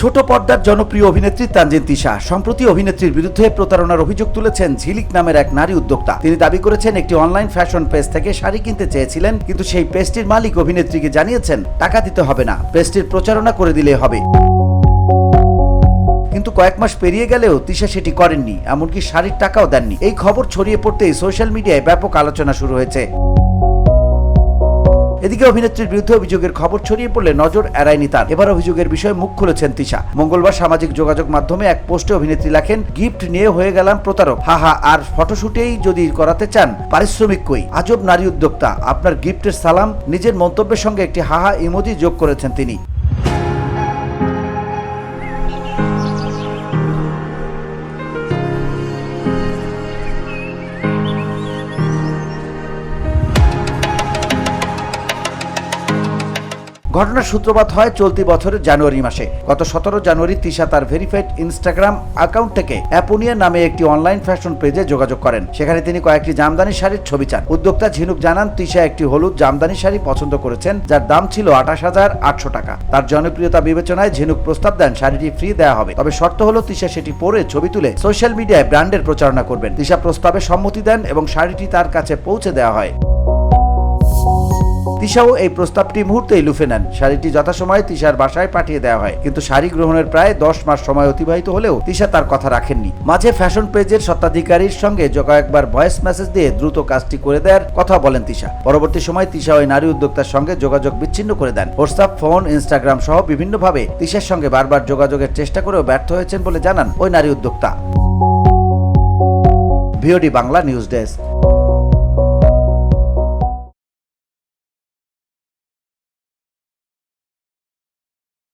ছোট পর্দার জনপ্রিয় অভিনেত্রী তানজিন তিশা। সম্প্রতি অভিনেত্রীর বিরুদ্ধে প্রতারণার অভিযোগ তুলেছেন ঝিলিক নামের এক নারী উদ্যোক্তা। তিনি দাবি করেছেন, একটি অনলাইন ফ্যাশন পেজ থেকে শাড়ি কিনতে চেয়েছিলেন, কিন্তু সেই পেজটির মালিক অভিনেত্রীকে জানিয়েছেন, টাকা দিতে হবে না, পেজটির প্রচারণা করে দিলে হবে। কিন্তু কয়েক মাস পেরিয়ে গেলেও তিশা সেটি করেননি, এমনকি শাড়ির টাকাও দেননি। এই খবর ছড়িয়ে পড়তেই সোশ্যাল মিডিয়ায় ব্যাপক আলোচনা শুরু হয়েছে। এদিকে অভিনেত্রীর বিরুদ্ধে অভিযোগের খবর ছড়িয়ে পড়লে নজর এড়ায়নি তার। এবার অভিযোগের বিষয়ে মুখ খুলেছেন তিশা মঙ্গলবার সামাজিক যোগাযোগ মাধ্যমে এক পোস্টে অভিনেত্রী লেখেন, গিফট নিয়ে হয়ে গেলাম প্রতারক। হাহা আর ফটোশুটেই যদি করাতে চান, পারিশ্রমিক কই? আজব নারী উদ্যোক্তা, আপনার গিফটের সালাম, নিজের মন্তব্যের সঙ্গে একটি হাহা ইমোজি যোগ করেছেন তিনি। ঘটনার সূত্রপাত হয় চলতি বছরের জানুয়ারি মাসে। গত সতেরো জানুয়ারি তিশা তার ভেরিফাইড ইনস্টাগ্রাম অ্যাকাউন্ট থেকে অ্যাপোনিয়া নামে একটি অনলাইন ফ্যাশন পেজে যোগাযোগ করেন। সেখানে তিনি কয়েকটি জামদানি শাড়ির ছবি চান। উদ্যোক্তা ঝিনুক জানান, তিশা একটি হলুদ জামদানি শাড়ি পছন্দ করেছেন, যার দাম ছিল আঠাশ হাজার আটশো টাকা। তার জনপ্রিয়তা বিবেচনায় ঝিনুক প্রস্তাব দেন, শাড়িটি ফ্রি দেওয়া হবে। তবে শর্ত হলো, তিশা সেটি পরে ছবি তুলে সোশ্যাল মিডিয়ায় ব্র্যান্ডের প্রচারণা করবেন। তিশা প্রস্তাবে সম্মতি দেন এবং শাড়িটি তার কাছে পৌঁছে দেওয়া হয়। তিশাও এই প্রস্তাবটি মুহূর্তেই লুফে নেন। শাড়িটি যথাসময়ে তিশার বাসায় পাঠিয়ে দেওয়া হয়। কিন্তু শাড়ি গ্রহণের প্রায় দশ মাস সময় অতিবাহিত হলেও তিশা তার কথা রাখেননি। মাঝে ফ্যাশন পেজের স্বত্বাধিকারীর সঙ্গে কয়েকবার ভয়েস মেসেজ দিয়ে দ্রুত কাজটি করে দেওয়ার কথা বলেন তিশা। পরবর্তী সময় তিশা ওই নারী উদ্যোক্তার সঙ্গে যোগাযোগ বিচ্ছিন্ন করে দেন। হোয়াটসঅ্যাপ, ফোন, ইনস্টাগ্রাম সহ বিভিন্নভাবে তিশার সঙ্গে বারবার যোগাযোগের চেষ্টা করেও ব্যর্থ হয়েছেন বলে জানান ওই নারী উদ্যোক্তা। VOD Bangla news desk.